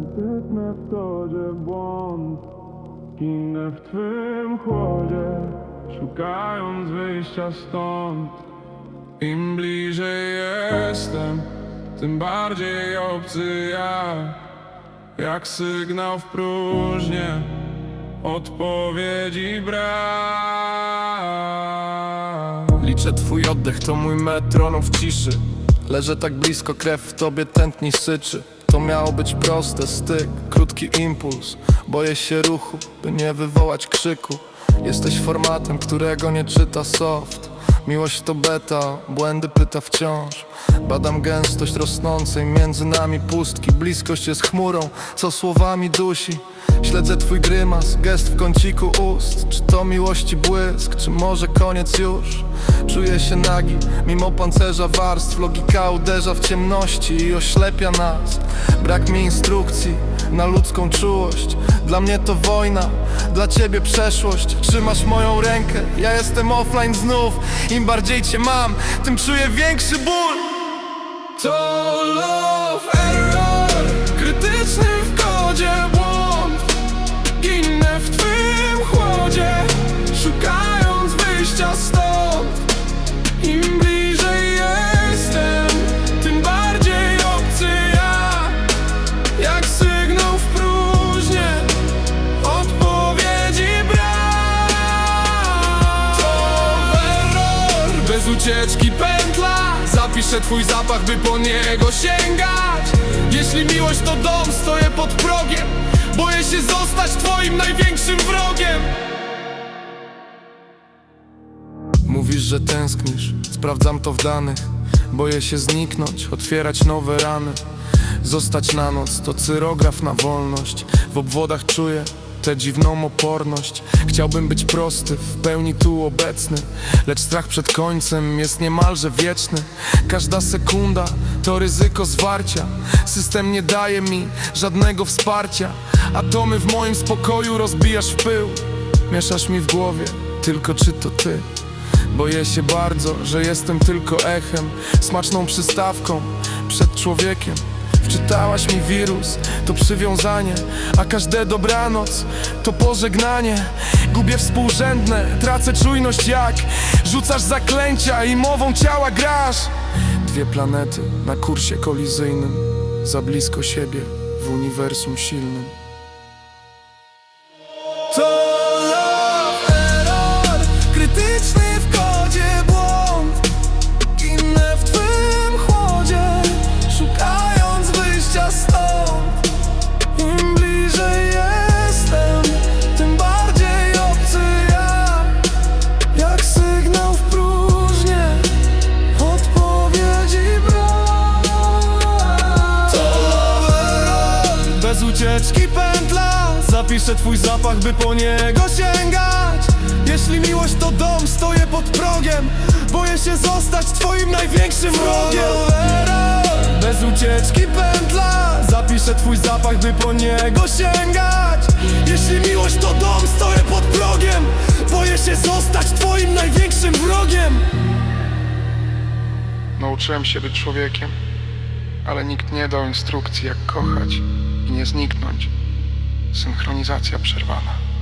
Zbytne w todzie błąd. Ginę w twym chłodzie Szukając wyjścia stąd. Im bliżej jestem Tym bardziej obcy ja. Jak sygnał w próżnię Odpowiedzi brak. Liczę twój oddech, to mój metronom w ciszy Leżę tak blisko, krew w tobie tętni syczy. To miało być proste, styk, krótki impuls. Boję się ruchu, by nie wywołać krzyku. Jesteś formatem, którego nie czyta soft. Miłość to beta, błędy pyta wciąż. Badam gęstość rosnącej między nami pustki. Bliskość jest chmurą, co słowami dusi Śledzę twój grymas, gest w kąciku ust. Czy to miłości błysk, czy może koniec już? Czuję się nagi, mimo pancerza warstw. Logika uderza w ciemności i oślepia nas. Brak mi instrukcji na ludzką czułość. Dla mnie to wojna, dla ciebie przeszłość. Trzymasz moją rękę, ja jestem offline znów. Im bardziej cię mam, tym czuję większy ból. To love Bez ucieczki pętla. Zapiszę twój zapach, by po niego sięgać. Jeśli miłość to dom, stoję pod progiem. Boję się zostać twoim największym wrogiem. Mówisz, że tęsknisz, sprawdzam to w danych. Boję się zniknąć, otwierać nowe rany. Zostać na noc to cyrograf na wolność. W obwodach czuję tę dziwną oporność. Chciałbym być prosty, w pełni tu obecny. Lecz strach przed końcem jest niemalże wieczny. Każda sekunda to ryzyko zwarcia. System nie daje mi żadnego wsparcia. Atomy w moim spokoju rozbijasz w pył. Mieszasz mi w głowie, tylko czy to ty? Boję się bardzo, że jestem tylko echem Smaczną przystawką przed człowiekiem Wczytałaś mi wirus, to przywiązanie A każde dobranoc to pożegnanie. Gubię współrzędne, tracę czujność jak Rzucasz zaklęcia i mową ciała grasz. Dwie planety na kursie kolizyjnym Za blisko siebie w uniwersum silnym ucieczki pętla. Zapiszę twój zapach, by po niego sięgać. Jeśli miłość to dom, stoję pod progiem. Boję się zostać twoim największym wrogiem. Bez ucieczki pętla. Zapiszę twój zapach, by po niego sięgać. Jeśli miłość to dom, stoję pod progiem. Boję się zostać twoim największym wrogiem. Nauczyłem się być człowiekiem, ale nikt nie dał instrukcji jak kochać i nie zniknąć. Synchronizacja przerwana.